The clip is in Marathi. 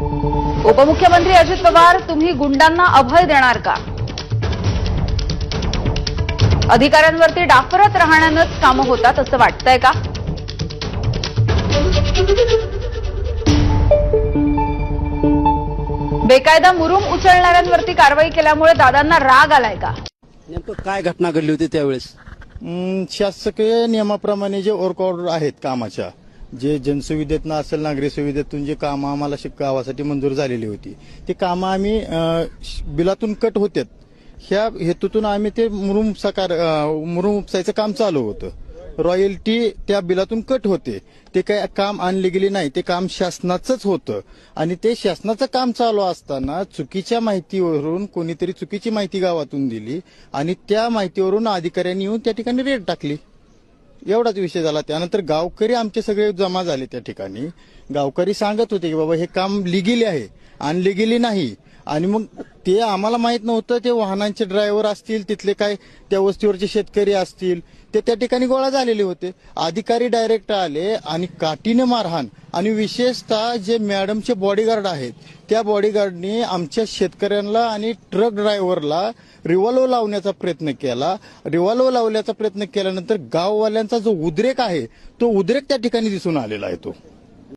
उपमुख्यमंत्री अजित पवार तुम्ही गुंडांना अभय देणार का? अधिकाऱ्यांवरती डाफरत राहण्यानंच कामं होतात असं वाटतंय का? बेकायदा मुरुम उचलणाऱ्यांवरती कारवाई केल्यामुळे दादांना राग आलाय का? नेमकं काय घटना घडली होती त्यावेळेस? अं, शासकीय नियमाप्रमाणे जे वर्क ऑर्डर आहेत कामाच्या जे जनसुविधेतनं असेल नागरी सुविधेतून जे कामं आम्हाला गावासाठी मंजूर झालेली होती ते कामं आम्ही श- बिलातून कट होते ह्या हेतूतून आम्ही ते मुरुम सकार मुरुम उपसायचं काम चालू होतं. रॉयल्टी त्या बिलातून कट होते. ते काय काम आणले गेले नाही ते काम शासनाचंच होतं. आणि ते शासनाचं काम चालू असताना चुकीच्या माहितीवरून कोणीतरी चुकीची माहिती गावातून दिली आणि त्या माहितीवरून अधिकाऱ्यांनी येऊन त्या ठिकाणी रेट टाकली. एवढाच विषय झाला. त्यानंतर गावकरी आमचे सगळे जमा झाले त्या ठिकाणी. गावकरी सांगत होते की बाबा हे काम लिगिली आहे. अनलिगिली नाही. आणि मग ते आम्हाला माहीत नव्हतं ते वाहनांचे ड्रायव्हर असतील तिथले काय त्या वस्तीवरचे शेतकरी असतील ते त्या ठिकाणी गोळा झालेले होते. अधिकारी डायरेक्ट आले आणि काठीने मारहाण. आणि विशेषतः जे मॅडमचे बॉडीगार्ड आहेत त्या बॉडीगार्डने आमच्या शेतकऱ्यांना आणि ट्रक ड्रायव्हरला रिव्हॉल्व लावण्याचा प्रयत्न केला. रिव्हॉल्व लावण्याचा प्रयत्न केल्यानंतर गाववाल्यांचा जो उद्रेक आहे तो उद्रेक त्या ठिकाणी दिसून आलेला आहे तो.